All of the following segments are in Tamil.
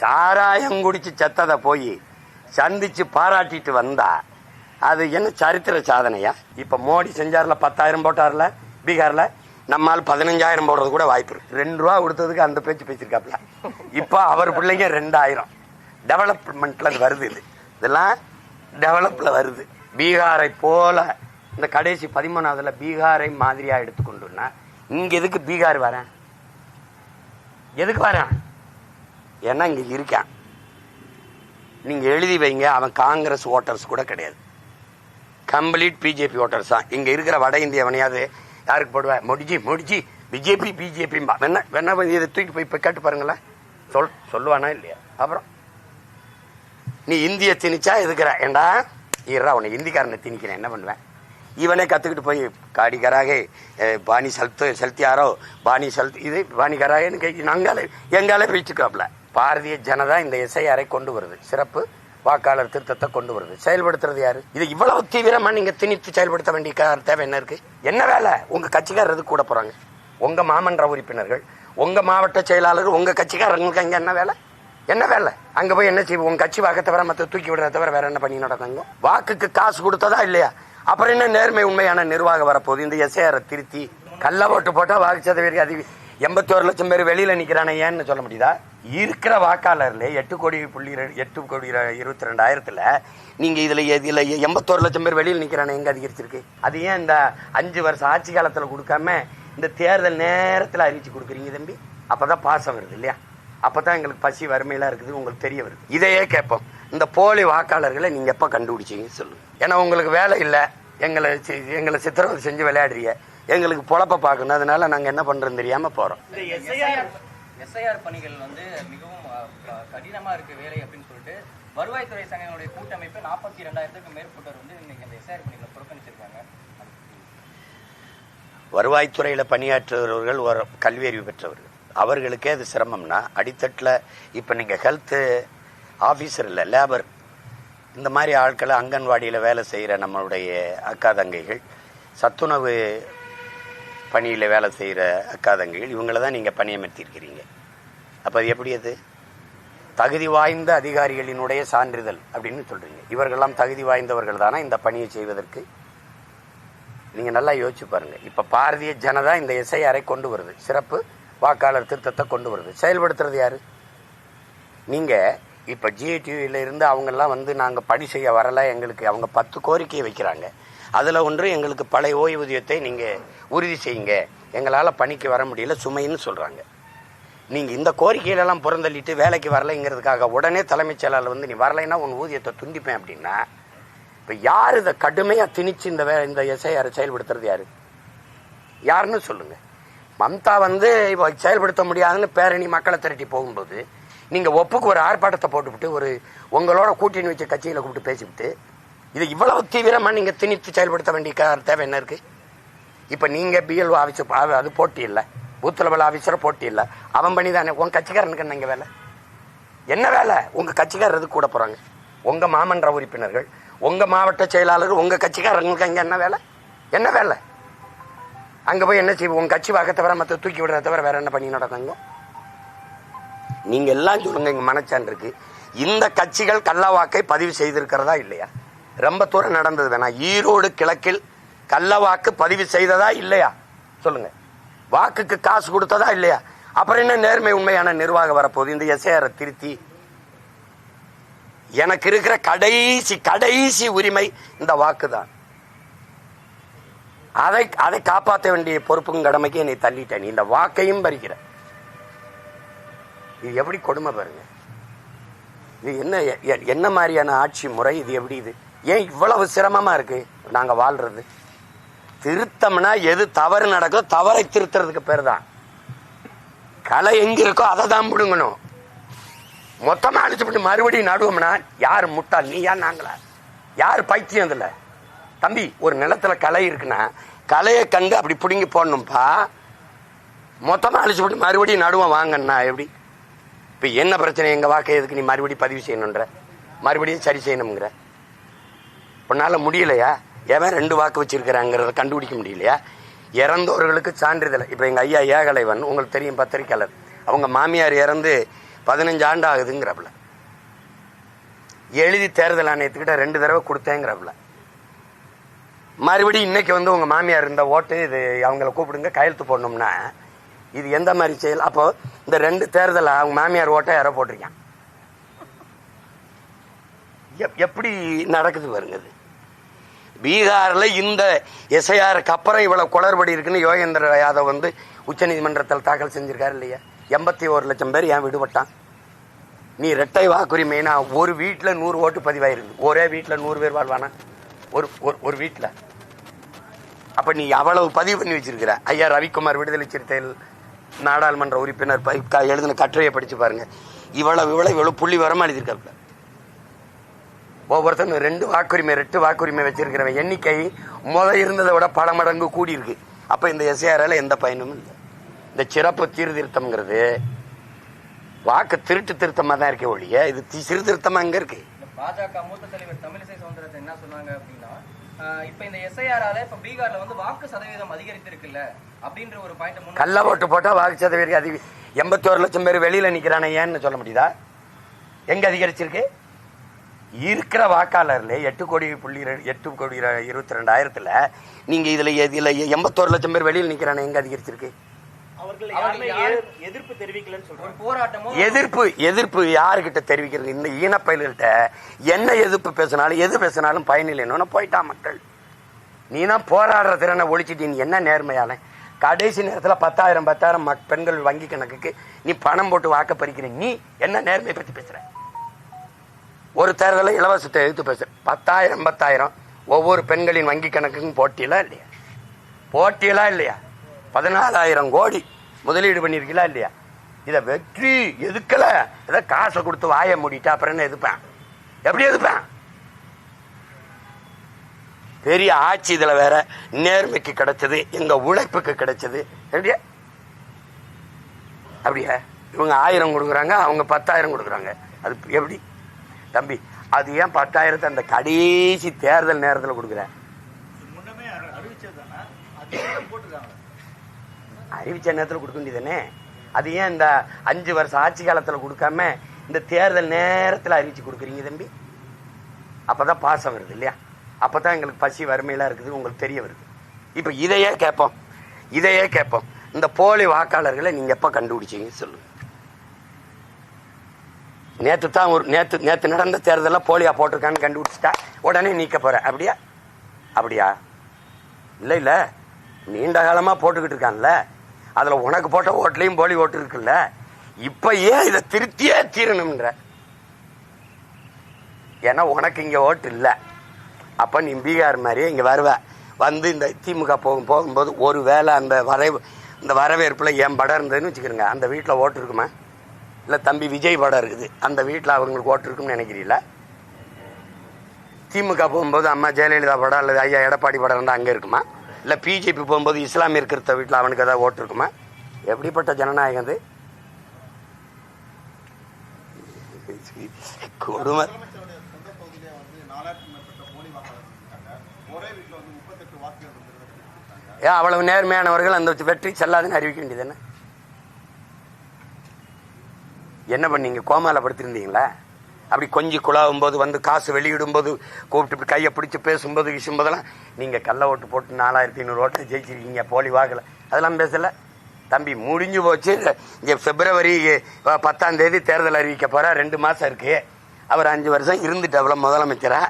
சாராயம் குடிச்சு செத்ததை போய் சந்திச்சு பாராட்டிட்டு வந்தா அது என்ன சரித்திர சாதனையா? இப்ப மோடி செஞ்சார்ல பத்தாயிரம் போட்டார்ல பீகார்ல நம்மால் பதினஞ்சாயிரம் போடுறது கூட வாய்ப்பு இருக்கு. ரெண்டு ரூபா கொடுத்ததுக்கு அந்த பேச்சு பேசியிருக்காப்ல இப்போ அவர் பிள்ளைங்க ரெண்டாயிரம். டெவலப்மெண்ட்ல வருது இது. இதெல்லாம் டெவலப்ல வருது. பீகாரை போல இந்த கடைசி பதிமூணாவதுல பீகாரை மாதிரியா எடுத்துக்கொண்டுன்னா இங்க எதுக்கு பீகார் வரேன்? எதுக்கு வரேன்? ஏன்னா இங்கே இருக்கான். நீங்கள் எழுதி வைங்க அவன் காங்கிரஸ் ஓட்டர்ஸ் கூட கிடையாது. கம்ப்ளீட் பிஜேபி ஓட்டர்ஸ் தான். இங்கே இருக்கிற வட இந்தியவனையாவது யாருக்கு போடுவேன் முடிஜி முடிஜி பிஜேபி பிஜேபி வேணா வேணா இதை தூக்கி போய் போய் கேட்டு பாருங்களேன். சொல் சொல்லுவானா இல்லையா? அப்புறம் நீ இந்திய திணிச்சா எதுக்குற? ஏண்டா? இருறா உன்னை இந்திக்காரனை திணிக்கிறேன். என்ன பண்ணுவேன்? இவனே கற்றுக்கிட்டு போய் காடி பாணி செலுத்து செலுத்தியாரோ பாணி செலுத்து இது பாணிக்காராகன்னு கை நாங்களே எங்காலே பேச்சுக்காப்ல பாரதிய ஜனதா இந்த எஸ்ஐஆரை கொண்டு வருது. சிறப்பு வாக்காளர் திருத்தத்தை கொண்டு வருது. செயல்படுத்துறது யாரு? இது இவ்வளவு தீவிரமா நீங்க திணித்து செயல்படுத்த வேண்டிய தேவை என்ன இருக்கு? என்ன வேலை? உங்க கட்சிக்காரர் எதுக்கு கூட போறாங்க. உங்க மாமன்ற உறுப்பினர்கள் உங்க மாவட்ட செயலாளர் உங்க கட்சிக்காரங்களுக்கு அங்க என்ன வேலை? என்ன வேலை? அங்க போய் என்ன செய்வோம் உங்க கட்சி வாக்க தவிர மத்த தூக்கி விடுறத தவிர வேற என்ன பண்ணி நடக்காங்க வாக்குக்கு காசு கொடுத்ததா இல்லையா? அப்புறம் என்ன நேர்மை உண்மையான நிர்வாகம் வரப்போகுது? இந்த எஸ்ஐஆர் திருத்தி கள்ள ஓட்டு போட்டா வாக்கு சதவீதம் அதிக எண்பத்தி ஒரு லட்சம் பேர் வெளியில நிக்கிறானே ஏன்னு சொல்ல முடியுதா? இருக்கிற வாக்காளர்ல எட்டு கோடி புள்ளி எட்டு கோடி இருபத்தி ரெண்டாயிரத்துல நீங்க இதுல இதுல எண்பத்தோரு லட்சம் பேர் வெளியில் நிக்கிறானே எங்க அதிகரிச்சிருக்கு? அது ஏன் இந்த அஞ்சு வருஷம் ஆட்சி காலத்துல கொடுக்காம இந்த தேர்தல் நேரத்துல அறிவிச்சு கொடுக்குறீங்க தம்பி? அப்பதான் பாசம் வருது இல்லையா? அப்பதான் எங்களுக்கு பசி வறுமையெல்லாம் இருக்குது உங்களுக்கு தெரிய வருது. இதையே கேட்போம். இந்த போலி வாக்காளர்களை நீங்க எப்ப கண்டுபிடிச்சீங்க சொல்லுங்க. ஏன்னா உங்களுக்கு வேலை இல்லை. எங்களை சி- எங்களை சித்திரவதை செஞ்சு விளையாடுறீங்க. எங்களுக்கு பொழப்ப பார்க்கணும். அதனால நாங்க என்ன பண்றோம் தெரியாம போறோம். எஸ்ஐஆர் பணிகள் வந்து மிகவும் கடினமாக இருக்க வேலை அப்படின்னு சொல்லிட்டு வருவாய்த்துறை சங்கங்களுடைய கூட்டமைப்பு நாற்பத்தி ரெண்டாயிரத்துக்கும் மேற்பட்டோர் வந்து இன்னைக்கு அந்த எஸ்ஐஆர் பணிகளை புறக்கணிச்சிருக்காங்க. வருவாய்த்துறையில் பணியாற்றுபவர்கள் ஒரு கல்வி அறிவு பெற்றவர்கள். அவர்களுக்கே அது சிரமம்னா அடித்தட்டில் இப்போ நீங்கள் ஹெல்த்து ஆஃபீஸர் இல்லை லேபர் இந்த மாதிரி ஆட்களை அங்கன்வாடியில் வேலை செய்கிற நம்மளுடைய அக்கா தங்கைகள் சத்துணவு பணியில் வேலை செய்கிற அக்காதங்கைகள் இவங்களை தான் நீங்கள் பணியமர்த்தியிருக்கிறீங்க. அப்போ அது எப்படி அது? தகுதி வாய்ந்த அதிகாரிகளினுடைய சான்றிதழ் அப்படின்னு சொல்றீங்க. இவர்கள்லாம் தகுதி வாய்ந்தவர்கள் தானே? இந்த பணியை செய்வதற்கு? நீங்க நல்லா யோசிச்சு பாருங்க. இப்ப பாரதிய ஜனதா இந்த எஸ்ஐஆரை கொண்டு வருது. சிறப்பு வாக்காளர் திருத்தத்தை கொண்டு வருது. செயல்படுத்துறது யாரு? நீங்க இப்ப ஜிஐடிவில இருந்து அவங்க எல்லாம் வந்து நாங்க பணி செய்ய வரல எங்களுக்கு அவங்க பத்து கோரிக்கையை வைக்கிறாங்க. அதுல ஒன்று எங்களுக்கு பழைய ஓய்வூதியத்தை நீங்க உறுதி செய்யுங்க. எங்களால் பணிக்கு வர முடியல சுமைன்னு சொல்றாங்க. நீங்கள் இந்த கோரிக்கையிலெல்லாம் புறந்தள்ளிட்டு வேலைக்கு வரலைங்கிறதுக்காக உடனே தலைமைச் செயலாளர் வந்து நீ வரலைன்னா உன் ஊதியத்தை துண்டிப்பேன் அப்படின்னா இப்போ யார் இதை கடுமையாக திணிச்சு இந்த வே- இந்த எஸ்ஐஆரை செயல்படுத்துறது யார்? யாருன்னு சொல்லுங்கள் மம்தா வந்து இப்போ செயல்படுத்த முடியாதுன்னு பேரணி மக்களை திரட்டி போகும்போது நீங்கள் ஒப்புக்கு ஒரு ஆர்ப்பாட்டத்தை போட்டுவிட்டு ஒரு உங்களோட கூட்டணி வச்ச கட்சியில் கூப்பிட்டு பேசிவிட்டு இது இவ்வளவு தீவிரமாக நீங்கள் திணித்து செயல்படுத்த வேண்டிய தேவை என்ன இருக்குது இப்போ நீங்கள் பிஎல்ஓ ஆஃபீஸர் அது போட்டி இல்லை பூத் லெவல் ஆஃபீஸர் போட்டி இல்ல. அவன் பண்ணி தானே உன் கட்சிக்காரனுக்கு என்ன இங்க வேலை? என்ன வேலை? உங்க கட்சிக்காரர் எதுக்கு கூட போறாங்க? உங்க மாமன்ற உறுப்பினர்கள் உங்க மாவட்ட செயலாளர் உங்க கட்சிக்காரங்களுக்கு அங்க என்ன வேலை? என்ன வேலை? அங்க போய் என்ன செய்வோம் உங்க கட்சி வாக்க தவிர மத்த தூக்கி விடுறத தவிர வேற என்ன பண்ணி நடக்குங்க? நீங்க எல்லாம் சொல்லுங்க இங்க மனச்சான் இருக்கு. இந்த கட்சிகள் கள்ளவாக்கை பதிவு செய்திருக்கிறதா இல்லையா? ரொம்ப தூரம் நடந்தது வேணா. ஈரோடு கிழக்கில் கள்ளவாக்கு பதிவு செய்ததா இல்லையா? சொல்லுங்க. வாக்குக்கு காசு கொடுத்ததா இல்லையா? அப்புறம் என்ன நேர்மை உண்மையான நிர்வாகம் வரப்போகுது? இந்த எஸ்ஐஆர் திருத்தி எனக்கு இருக்கிற கடைசி கடைசி உரிமை இந்த வாக்கு தான் அதை அதை காப்பாற்ற வேண்டிய பொறுப்பும் கடமைக்கு என்னை தள்ளிட்டேன். நீ இந்த வாக்கையும் பறிக்கிற. இது எப்படி கொடுமை பாருங்க? இது என்ன என்ன மாதிரியான ஆட்சி முறை? இது எப்படி இது? ஏன் இவ்வளவு சிரமமா இருக்கு? நாங்க வாழ்றது. திருத்தம்னா எது தவறு நடக்கோ தவறை திருத்துறதுக்கு பேர் தான் களை எங்க இருக்கோ அதை தான் பிடுங்கணும் மொத்தமா அழிச்சுட்டு மறுபடியும் நடுவோம்னா யார் முட்டாள் நீயா நாங்களா? யார் பைத்தியம் இதில்? தம்பி ஒரு நிலத்துல களை இருக்குன்னா களையை கண்டு அப்படி பிடுங்கி போடணும்ப்பா மொத்தமா அழிச்சுட்டு மறுபடியும் நடுவோம் வாங்கன்னா எப்படி? இப்ப என்ன பிரச்சனை? எங்க வாக்கை எதுக்கு நீ மறுபடியும் பதிவு செய்யணுன்ற? மறுபடியும் சரி செய்யணுங்கிற உன்னால முடியலையா? ஏன் ரெண்டு வாக்கு வச்சிருக்கிறாங்கிறத கண்டுபிடிக்க முடியலையா? இறந்தவர்களுக்கு சான்றிதழ். இப்போ எங்கள் ஐயா ஏகலைவன் உங்களுக்கு தெரியும் பத்திரிக்கையாளர். அவங்க மாமியார் இறந்து பதினஞ்சு ஆண்டு ஆகுதுங்கிறப்பல எழுதி தேர்தல் ஆணையத்துக்கிட்ட ரெண்டு தடவை கொடுத்தேங்கிறப்பல மறுபடியும் இன்னைக்கு வந்து உங்கள் மாமியார் இருந்த ஓட்டு இது அவங்கள கூப்பிடுங்க கையெழுத்து போடணும்னா இது எந்த மாதிரி செயல்? அப்போ இந்த ரெண்டு தேர்தல் அவங்க மாமியார் ஓட்டை யாரோ போட்டிருக்கான் எப்- எப்படி நடக்குது பாருங்க இது? பீகாரில் இந்த எஸ்ஐஆருக்கு அப்புறம் இவ்வளவு குளறுபடி இருக்குன்னு யோகேந்திர யாதவ் வந்து உச்சநீதிமன்றத்தில் தாக்கல் செஞ்சிருக்காரு இல்லையா? எண்பத்தி ஒரு லட்சம் பேர் ஏன் விடுபட்டான்? நீ ரெட்டை வாக்குரிமைனா ஒரு வீட்டில் நூறு ஓட்டு பதிவாயிருக்கு ஒரே வீட்டில் நூறு பேர் வாழ்வானா? ஒரு ஒரு- ஒரு வீட்டில் அப்போ நீ அவ்வளவு பதிவு பண்ணி வச்சிருக்கிற. ஐயா ரவிக்குமார் விடுதலை சிறுத்தைகள் நாடாளுமன்ற உறுப்பினர் க- எழுதின கட்டுரையை படித்து பாருங்க. இவ்வளவு இவ்வளவு இவ்வளவு புள்ளி வரமா எழுதியிருக்காப்ல ஒவ்வொருத்தனும் ரெண்டு வாக்குரிமை ரெட்டு வாக்குரிமை வச்சிருக்கிறவன். எண்ணிக்கை முத இருந்ததை விட பல மடங்கு கூடி இருக்கு அப்ப இந்த எஸ்ஏஆர்ல எந்த பயனும் இல்லை. இந்த சிறப்பு சீர்திருத்தம்ங்கிறது வாக்கு திருட்டு திருத்தமா தான் இருக்கே ஒழிய இது தி- சீர்திருத்தமா எங்க இருக்கு. பாஜக மூத்த தலைவர் தமிழிசை சவுந்தரத்தை என்ன சொன்னாங்க அப்படின்னா இப்ப இந்த எஸ்ஐஆரால இப்ப பீகார்ல வந்து வாக்கு சதவீதம் அதிகரித்திருக்குல்ல அப்படின்ற ஒரு பாயிண்ட் கள்ள ஓட்டு போட்டா வாக்கு சதவீதம் அதிக எண்பத்தி ஒரு லட்சம் பேர் வெளியில நிக்கிறானே ஏன்னு சொல்ல முடியுதா? எங்க அதிகரிச்சிருக்கு? இருக்கிற வாக்காளர்ல எட்டு கோடி புள்ளி எட்டு கோடி இருபத்தி ரெண்டாயிரத்துல நீங்க இதுல இதுல எண்பத்தோரு லட்சம் பேர் வெளியில நிக்கிறானே எங்க அதிகரிச்சிருக்கு? எதிர்ப்பு தெரிவிக்கலன்னு ஒரு சொல்றாங்க போராட்டமோ? எதிர்ப்பு எதிர்ப்பு யாருக்கிட்ட தெரிவிக்கிறது? இந்த ஈனப்பயில்கிட்ட என்ன எதிர்ப்பு பேசினாலும் எது பேசினாலும் பயனில்லைன்னு போயிட்டான் மக்கள். நீனா போராடுற திறனை ஒழிச்சிட்டு நீ என்ன நேர்மையால கடைசி நேரத்துல பத்தாயிரம் பத்தாயிரம் மக்- பெண்கள் வங்கி கணக்குக்கு நீ பணம் போட்டு வாக்க பறிக்கிற. நீ என்ன நேர்மையை பத்தி பேசுற? ஒரு தேர்தலில் இலவசத்தை எழுத்து பேச. பத்தாயிரம் பத்தாயிரம் ஒவ்வொரு பெண்களின் வங்கி கணக்குக்கும் போட்டியெல்லாம் இல்லையா? போட்டியெல்லாம் இல்லையா? பதினாலாயிரம் கோடி முதலீடு பண்ணியிருக்கீங்களா இல்லையா? இதை வெற்றி எதுக்கல? இதை காசை கொடுத்து வாயை மூடிட்டா அப்புறம் என்ன எதுப்பேன் எப்படி எதுப்பேன் பெரிய ஆட்சி இதில் வேற நேர்மைக்கு கிடைச்சது எங்க உழைப்புக்கு கிடைச்சது. எப்படியா அப்படியா? இவங்க ஆயிரம் கொடுக்குறாங்க அவங்க பத்தாயிரம் கொடுக்குறாங்க. அது எப்படி? தம்பி அது ஏன் பத்தாயிரத்தை அந்த கடைசி தேர்தல் நேரத்தில் கொடுக்குற? தானே அறிவிச்ச நேரத்தில் கொடுக்க வேண்டியதானே அது ஏன் இந்த அஞ்சு வருஷம் ஆட்சி காலத்தில் கொடுக்காம இந்த தேர்தல் நேரத்தில் அறிவிச்சு கொடுக்குறீங்க தம்பி? அப்பதான் பாசம் வருது இல்லையா? அப்பதான் எங்களுக்கு பசி வறுமையெல்லாம் இருக்குது உங்களுக்கு தெரிய வருது. இப்போ இதையே கேட்போம். இதையே கேட்போம். இந்த போலி வாக்காளர்களை நீங்க எப்ப கண்டுபிடிச்சீங்க சொல்லுங்க. நேற்று தான் ஒரு நேற்று நேற்று நடந்த தேர்தலில் போலியா போட்டிருக்கான்னு கண்டுபிடிச்சிட்டா. உடனே நீக்க போகிறேன் அப்படியா? அப்படியா? இல்லை இல்லை. நீண்ட காலமாக போட்டுக்கிட்டு இருக்கான்ல. அதில் உனக்கு போட்ட ஓட்டுலையும் போலி ஓட்டு இருக்குல்ல. இப்போ ஏன் இதை திருத்தியே தீரணும்ன்ற? ஏன்னா உனக்கு இங்கே ஓட்டு இல்லை. அப்போ நீ பீகார் மாதிரியே இங்கே வருவ. வந்து இந்த திமுக போகும் போகும்போது ஒரு வேளை அந்த வரவு இந்த வரவேற்பில் ஏன் படம் இருந்ததுன்னு வச்சுக்கிறோங்க. அந்த வீட்டில் ஓட்டு இருக்குமா? இல்லை தம்பி விஜய் படம் இருக்குது. அந்த வீட்டில் அவங்களுக்கு ஓட்டு இருக்கும்னு நினைக்கிறீங்களா? திமுக போகும்போது அம்மா ஜெயலலிதா படம் அல்லது ஐயா எடப்பாடி படம் இருந்தால் அங்கே இருக்குமா? இல்லை பிஜேபி போகும்போது இஸ்லாமிய இருக்கிற வீட்டில் அவனுக்கு ஏதாவது ஓட்டு இருக்குமா? எப்படிப்பட்ட ஜனநாயகம் அது? கொடுமை. ஏன் அவ்வளவு நேர்மையானவர்கள் அந்த வெற்றி செல்லாதுன்னு அறிவிக்க வேண்டியது என்ன? என்ன பண்ணீங்க? கோமால படுத்திருந்தீங்களா? அப்படி கொஞ்சி குழாவும் போது வந்து காசு வெளியிடும் போது கூப்பிட்டு கையை பிடிச்சி பேசும்போது விஷும்போதெல்லாம் நீங்க கள்ள ஓட்டு போட்டு நாலாயிரத்தி ஐநூறு ஓட்டு ஜெயிச்சிருக்கீங்க போலி வாக்கல. அதெல்லாம் பேசல. தம்பி முடிஞ்சு போச்சு. இங்க பிப்ரவரி பத்தாம் தேதி தேர்தல் அறிவிக்க போற. ரெண்டு மாசம் இருக்கு. அவர் அஞ்சு வருஷம் இருந்துட்டு முதலமைச்சரா.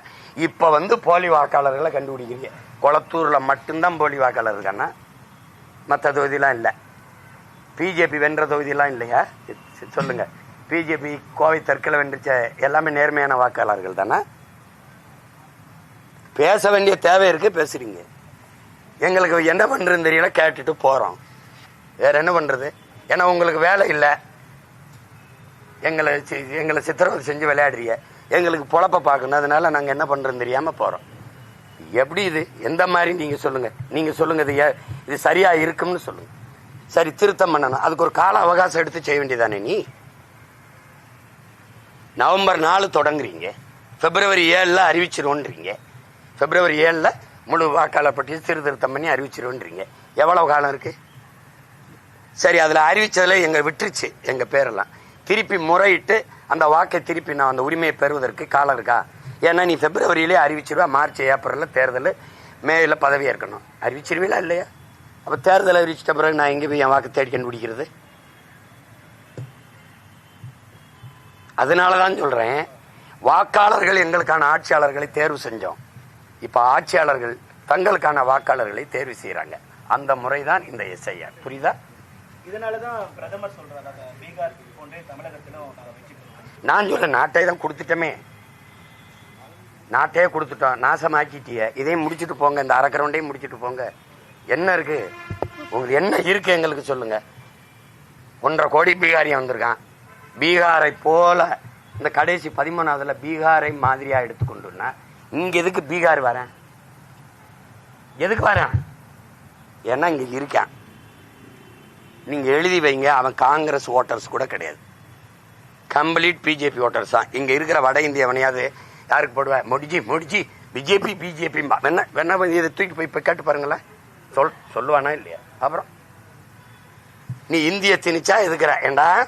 இப்ப வந்து போலி வாக்காளர்களை கண்டுபிடிக்கிறீங்க. குளத்தூரில் மட்டும்தான் போலி வாக்காளர் இருக்கானா மற்ற தொகுதியெல்லாம் இல்லை. பிஜேபி வென்ற தொகுதியெல்லாம் இல்லையா? சரி, சொல்லுங்க. பிஜேபி கோவை தெற்கில் வென்றுச்ச எல்லாமே நேர்மையான வாக்காளர்கள் தானே? பேச வேண்டிய தேவை இருக்கு பேசுறீங்க. எங்களுக்கு என்ன பண்ணுறதுன்னு தெரியல கேட்டுட்டு போகிறோம் வேற என்ன பண்றது? ஏன்னா உங்களுக்கு வேலை இல்லை. எங்களை சி- எங்களை சித்திரவதை செஞ்சு விளையாடுறீங்க. எங்களுக்கு பொழப்ப பார்க்கணும். அதனால நாங்கள் என்ன பண்ணுறதுன்னு தெரியாமல் போகிறோம் எப்படி இது? எந்த மாதிரி நீங்கள் சொல்லுங்கள் நீங்கள் சொல்லுங்கள் இது ஏ- இது சரியாக இருக்கும்னு சொல்லுங்கள் சரி திருத்தம் பண்ணணும். அதுக்கு ஒரு கால அவகாசம் எடுத்து செய்ய வேண்டியதானே நீ? நவம்பர் நாலு தொடங்குறீங்க. பிப்ரவரி ஏழில் அறிவிச்சிருவோன்றீங்க. பிப்ரவரி ஏழில் முழு வாக்காளர் பட்டியல் சீர்திருத்தம் பண்ணி அறிவிச்சிருவோன்றீங்க. எவ்வளவு காலம் இருக்கு? சரி அதில் அறிவிச்சதுல எங்கள் விட்டுருச்சு எங்கள் பேரெல்லாம். திருப்பி முறையிட்டு அந்த வாக்கை திருப்பி நான் அந்த உரிமையை பெறுவதற்கு காலம் இருக்கா? ஏன்னா நீ பிப்ரவரியிலே அறிவிச்சிருவா மார்ச் ஏப்ரலில் தேர்தல் மேல பதவி ஏற்கணும். அறிவிச்சிருவீங்களா இல்லையா? அப்போ தேர்தல் அறிவிச்சிட்ட பிறகு நான் எங்கே போய் என் வாக்கு தேடி கண்டுபிடிக்கிறது? அதனால தான் சொல்றேன் வாக்காளர்கள் எங்களுக்கான ஆட்சியாளர்களை தேர்வு செஞ்சோம். இப்ப ஆட்சியாளர்கள் தங்களுக்கான வாக்காளர்களை தேர்வு செய்யறாங்க. அந்த முறை தான் இந்த எஸ்ஐஆர். புரியுதா? இதனாலதான் பிரதமர் சொல்றாரு அந்த பீகார் போன்றே தமிழகத்திலும் நான் சொல்ல நாட்டை தான் கொடுத்துட்டோமே. நாட்டையே கொடுத்துட்டோம். நாசமாக்கிட்டிய. இதையும் முடிச்சுட்டு போங்க. இந்த அரக்கரவுண்டையும் முடிச்சுட்டு போங்க. என்ன இருக்கு? உங்களுக்கு என்ன இருக்கு எங்களுக்கு சொல்லுங்க. ஒன்றரை கோடி பீகாரியம் வந்திருக்கான். பீகாரை போல இந்த கடைசி பதிமூணாவதுல பீகாரை மாதிரியா எடுத்துக்கொண்டுன்னா இங்க எதுக்கு பீகார் வரேன்? எதுக்கு வரேன்? ஏன்னா இங்க இருக்கேன். நீங்க எழுதி வைங்க அவன் காங்கிரஸ் ஓட்டர்ஸ் கூட கிடையாது. கம்ப்ளீட் பிஜேபி ஓட்டர்ஸ் தான். இங்க இருக்கிற வட இந்தியவனையாவது யாருக்கு போடுவேன் முடிஜி முடிஜி பிஜேபி பிஜேபி வேணா வேணா இதை தூக்கி போய் போய் கேட்டு பாருங்களேன். சொல் சொல்லுவானா இல்லையா? அப்புறம். நீ இந்திய திணிச்சா எதுக்குற? ஏண்டா?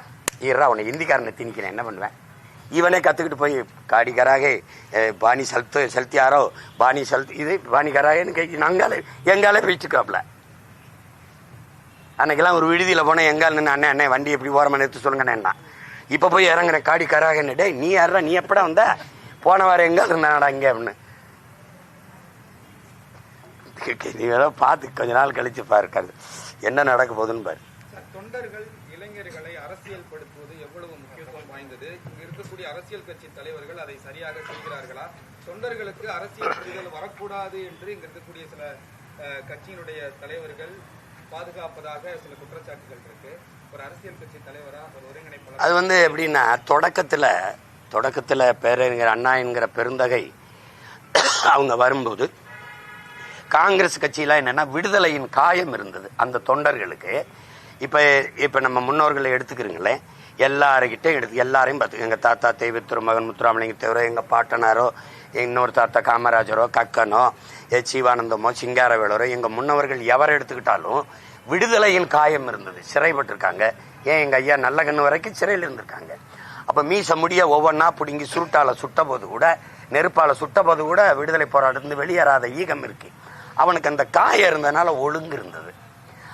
ஈரா உன்னை இந்திக்காரனை திணிக்கிறேன். என்ன பண்ணுவேன்? இவனே கத்துக்கிட்டு போய் காடி பாணி சல்த்து செலுத்தியாரோ பாணி செலுத்து இது பாணி கராகேன்னு கை நாங்காலே எங்காலே போயிட்டுருக்காப்ல அன்னைக்கெல்லாம் ஒரு விடுதியில் போனேன் எங்கால் நின்று அண்ணே அண்ணே வண்டி எப்படி ஓரமாக நிறுத்த சொல்லுங்கண்ணேன்னா இப்போ போய் இறங்குறேன் காடி கராகன்னு. டே நீ யாரா நீ எப்படா வந்த? போன வாரம் எங்கால் இருந்தாடா இங்கே அப்படின்னு. நீ வேணா பார்த்து கொஞ்ச நாள் கழிச்சு பாருக்காது என்ன நடக்க போகுதுன்னு பாரு. தொண்டர்கள் இளைஞர்களை அரசியல்படுத்துவது எவ்வளவு முக்கியத்துவம் வாய்ந்தது இங்க இருக்கக்கூடிய அரசியல் கட்சி தலைவர்கள் அதை சரியாக செய்கிறார்களா தொண்டர்களுக்கு அரசியல் புரிதல் வரக்கூடாது என்று இங்க இருக்கக்கூடிய சில கட்சியினுடைய தலைவர்கள் பாதுகாப்பதாக சில குற்றச்சாட்டுகள் இருக்கு. ஒரு அரசியல் கட்சி தலைவரா ஒரு ஒருங்கிணைப்பாளர்? அது வந்து எப்படின்னா தொடக்கத்தில் தொடக்கத்தில் பேரறிஞர் அண்ணா என்கிற பெருந்தகை அவங்க வரும்போது காங்கிரஸ் கட்சியெலாம் என்னென்னா விடுதலையின் காயம் இருந்தது. அந்த தொண்டர்களுக்கு. இப்போ இப்போ நம்ம முன்னோர்களை எடுத்துக்கிறீங்களேன் எல்லாருக்கிட்டையும் எடுத்து எல்லாரையும் பார்த்து. எங்கள் தாத்தா தெய்வ திருமகன் முத்துராமலிங்க தேவரோ எங்கள் பாட்டனாரோ இன்னொரு தாத்தா காமராஜரோ கக்கனோ எச் சிவானந்தமோ சிங்காரவேலரோ எங்கள் முன்னவர்கள் எவரை எடுத்துக்கிட்டாலும் விடுதலையின் காயம் இருந்தது. சிறைப்பட்டிருக்காங்க. ஏன் எங்கள் ஐயா நல்ல கண்ணு வரைக்கும் சிறையில் இருந்திருக்காங்க. அப்போ மீச முடிய ஒவ்வொன்றா பிடுங்கி சுருட்டால் சுட்ட போது கூட நெருப்பால் சுட்ட போது கூட விடுதலை போராட்டத்துலேருந்து வெளியேறாத ஈகம் இருக்கு. அவனுக்கு அந்த காயம் இருந்ததுனால ஒழுங்கு இருந்தது.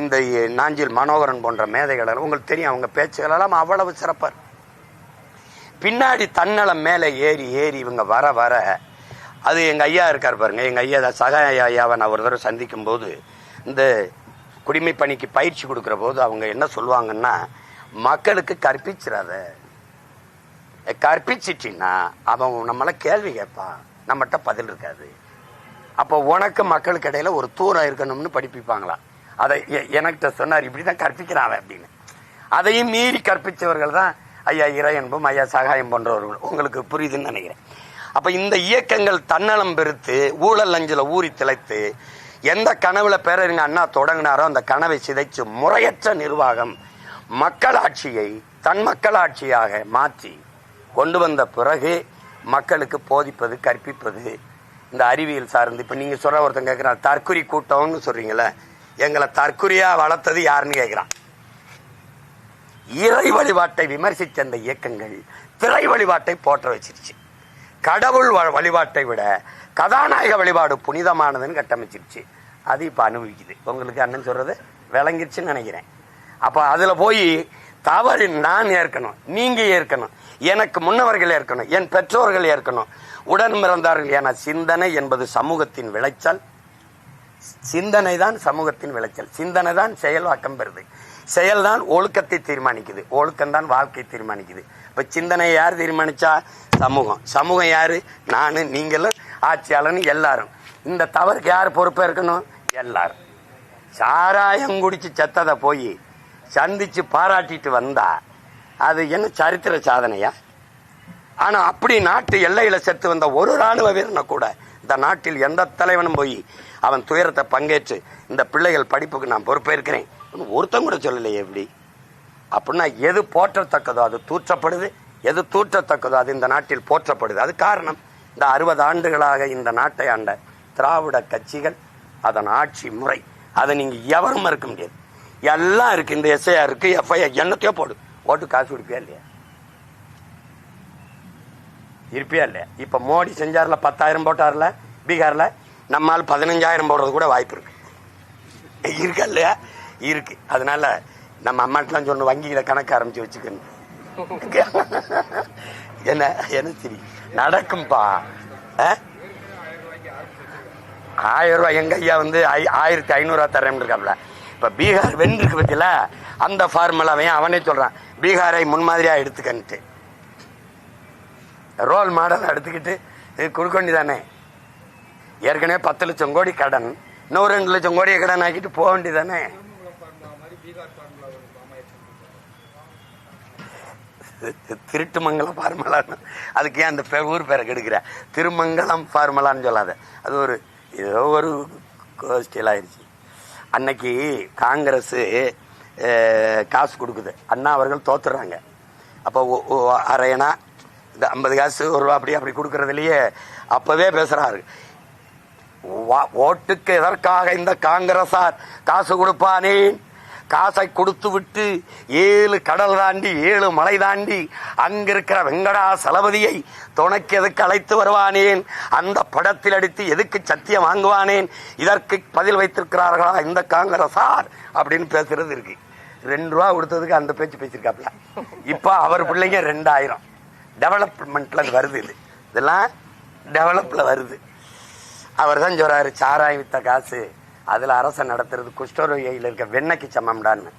இந்த நாஞ்சில் மனோகரன் போன்ற மேதைகள் உங்களுக்கு தெரியும் அவங்க பேச்சுகளெல்லாம் அவ்வளவு சிறப்பார் பின்னாடி தன்னலம் மேலே ஏறி ஏறி இவங்க வர வர அது எங்கள் ஐயா இருக்கார் பாருங்க எங்கள் ஐயா சக ஐயாவை நான் ஒரு தடவை சந்திக்கும் போது இந்த குடிமை பணிக்கு பயிற்சி கொடுக்குற போது அவங்க என்ன சொல்லுவாங்கன்னா மக்களுக்கு கற்பிச்சிடாத. கற்பிச்சிட்டின்னா அவன் நம்மளை கேள்வி கேட்பான் நம்மகிட்ட பதில் இருக்காது. அப்போ உனக்கு மக்களுக்கு இடையில ஒரு தூரம் இருக்கணும்னு படிப்பிப்பாங்களாம். அதை எ- எனக்கிட்ட சொன்னார் இப்படிதான் கற்பிக்கிறான் அவன் அப்படின்னு. அதையும் மீறி கற்பித்தவர்கள் தான் ஐயா இறையன்பும் ஐயா சகாயம் போன்றவர்கள் உங்களுக்கு புரியுதுன்னு நினைக்கிறேன். அப்ப இந்த இயக்கங்கள் தன்னலம் பெருத்து ஊழல் அஞ்சில் ஊறி திளைத்து எந்த கனவுல பேரறிஞர் அண்ணா தொடங்கினாரோ அந்த கனவை சிதைச்சு முறையற்ற நிர்வாகம் மக்களாட்சியை தன் மக்களாட்சியாக மாற்றி கொண்டு வந்த பிறகு மக்களுக்கு போதிப்பது கற்பிப்பது இந்த அறிவியல் சார்ந்து. இப்ப நீங்க சொல்ற ஒருத்தன் கேட்குறான் தற்குறி கூட்டம்னு சொல்றீங்களே எங்களை தற்குறியா வளர்த்தது யாருன்னு கேட்கிறான் இறை வழிபாட்டை விமர்சித்த அந்த இயக்கங்கள் திரை வழிபாட்டை போற்ற வச்சிருச்சு. கடவுள் வ- வழிபாட்டை விட கதாநாயக வழிபாடு புனிதமானதுன்னு கட்டமைச்சிருச்சு. அது இப்போ அனுபவிக்குது. உங்களுக்கு அண்ணன் சொல்றது விளங்கிருச்சுன்னு நினைக்கிறேன். அப்போ அதில் போய் தவறு நான் ஏற்கணும் நீங்க ஏற்கணும் எனக்கு முன்னவர்கள் ஏற்கணும் என் பெற்றோர்கள் ஏற்கணும் உடன் பிறந்தார்கள் என சிந்தனை என்பது சமூகத்தின் விளைச்சல். சிந்தனை தான் சமூகத்தின் விளைச்சல். சிந்தனை தான் செயல்வாக்கம் பெறுது. செயல்தான் ஒழுக்கத்தை தீர்மானிக்குது. ஒழுக்கம் தான் வாழ்க்கை தீர்மானிக்குது. இப்ப சிந்தனை யார் தீர்மானிச்சா? சமூகம். சமூகம் யாரு? நானு நீங்களும் ஆட்சியாளன் எல்லாரும். இந்த தவறுக்கு யார் பொறுப்பா இருக்கணும் எல்லாரும். சாராயம் குடிச்சு செத்ததை போய் சந்திச்சு பாராட்டிட்டு வந்தா அது என்ன சரித்திர சாதனையா? ஆனா அப்படி நாட்டு எல்லையில செத்து வந்த ஒரு ராணுவ வீரனை கூட இந்த நாட்டில் எந்த தலைவனும் போய் அவன் துயரத்தை பங்கேற்று இந்த பிள்ளைகள் படிப்புக்கு நான் பொறுப்பேற்கிறேன். ஒருத்தன் கூட சொல்லலையே எப்படி அப்படின்னா எது போற்றத்தக்கதோ அது தூற்றப்படுது எது தூற்றத்தக்கதோ அது இந்த நாட்டில் போற்றப்படுது. அது காரணம். இந்த அறுபது ஆண்டுகளாக இந்த நாட்டை ஆண்ட திராவிட கட்சிகள் அதன் ஆட்சி முறை. அதை நீங்கள் எவரும் மறுக்க முடியாது. எல்லாம் இருக்கு இந்த எஸ்ஐஆர் இருக்கு எஃப்ஐஆர் என்னத்தையோ போடு. ஓட்டு காசு கொடுப்பியா இல்லையா? இருப்பியா இல்லையா? இப்போ மோடி செஞ்சார்ல பத்தாயிரம் போட்டார்ல பீகாரில் நம்மால் பதினஞ்சாயிரம் போடுறது கூட வாய்ப்பு இருக்கு. இருக்கா இல்லையா? இருக்கு. அதனால நம்ம அம்மாட்டெல்லாம் சொன்ன வங்கியில கணக்கு ஆரம்பிச்சு வச்சுக்கணும். என்ன? என்ன சரி? நடக்கும்பா. ஆயிரம் ரூபாய் எங்க ஐயா வந்து ஐ- ஆயிரத்தி ஐநூறுவா தரேன் இருக்காப்ல. இப்ப பீகார் வென்றிருக்கு பத்தியில அந்த ஃபார்முலாவையும் அவனே சொல்றான். பீகாரை முன்மாதிரியா எடுத்துக்கன்ட்டு. ரோல் மாடல் எடுத்துக்கிட்டு இது கொடுக்க வேண்டியதானே ஏற்கனவே பத்து லட்சம் கோடி கடன். இன்னும் ரெண்டு லட்சம் கோடியை கடன் ஆக்கிட்டு போக வேண்டியதானே திருட்டுமங்கலம் ஃபார்முலான்னு அதுக்கு ஏன் அந்த ஊர் பேரை கெடுக்கிற? திருமங்கலம் ஃபார்முலான்னு சொல்லாத. அது ஒரு ஏதோ ஒரு ஸ்டைல் ஆயிடுச்சு அன்னைக்கு காங்கிரஸ் காசு கொடுக்குது. அண்ணா அவர்கள் தோத்துறாங்க. அப்போ அரையனா இந்த ஐம்பது காசு ஒரு ரூபா அப்படி அப்படி கொடுக்குறதுலையே அப்போவே பேசுகிறாரு ஓட்டுக்கு எதற்காக இந்த காங்கிரசார் காசு கொடுப்பானேன் காசை கொடுத்து விட்டு ஏழு கடல் தாண்டி ஏழு மலை தாண்டி அங்கிருக்கிற வெங்கடா சலபதியை துணைக்கு எதுக்கு அழைத்து வருவானேன்? அந்த படத்தில் அடித்து எதுக்கு சத்தியம் வாங்குவானேன்? இதற்கு பதில் வைத்திருக்கிறார்களா இந்த காங்கிரசார் அப்படின்னு பேசுறது இருக்கு. ரெண்டு ரூபா கொடுத்ததுக்கு அந்த பேச்சு பேசியிருக்காப்ல. இப்போ அவர் பிள்ளைங்க ரெண்டாயிரம். டெவலப்மெண்ட்ல வருது இது. இதெல்லாம் டெவலப்ல வருது. அவர் தான் சொல்றாரு சாராயம் வித்த காசு. அதுல அரசன் நடத்துறது குஷ்டரோகியில் இருக்க வெண்ணெய்க்கு சமம்டான்னு.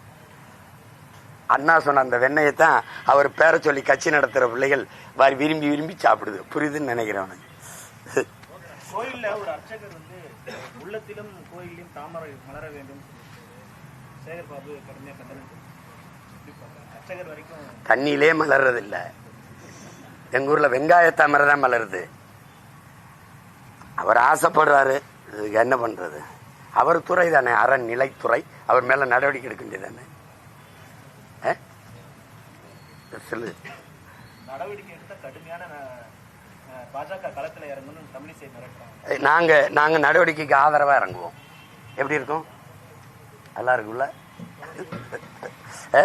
அண்ணா சொன்ன அந்த வெண்ணெயை தான் அவர் பேரை சொல்லி கட்சி நடத்துற பிள்ளைகள் வாரி விரும்பி விரும்பி சாப்பிடுது. புரியுதுன்னு நினைக்கிறேன் அவனுக்கு. கோயில்ல ஒரு அர்ச்சகர் வந்து உள்ளத்திலும் கோயிலையும் தாமரை மலர வேண்டும். சேகர் பாபு கடுமையா கண்டனம் தெரிவிச்சிருக்காரு. அர்ச்சகர் வரைக்கும் தண்ணியிலே மலர்றது இல்ல எங்க ஊர்ல வெங்காய தாமரை தான் மலருது. அவர் ஆசைப்படுறாரு. என்ன பண்றது? அவர் துறை தானே அறநிலைத்துறை அவர் மேல நடவடிக்கை எடுக்க வேண்டியதானே ஆ? சொல்லு. நடவடிக்கை எடுத்தா கடுமையான அஹ், பாஜக களத்துல இறங்கணும்னு தமிழிசை மிரட்டுறாங்க. நாங்க நாங்க நடவடிக்கைக்கு ஆதரவா இறங்குவோம். எப்படி இருக்கும்? நல்லா இருக்கும்ல? ஆ?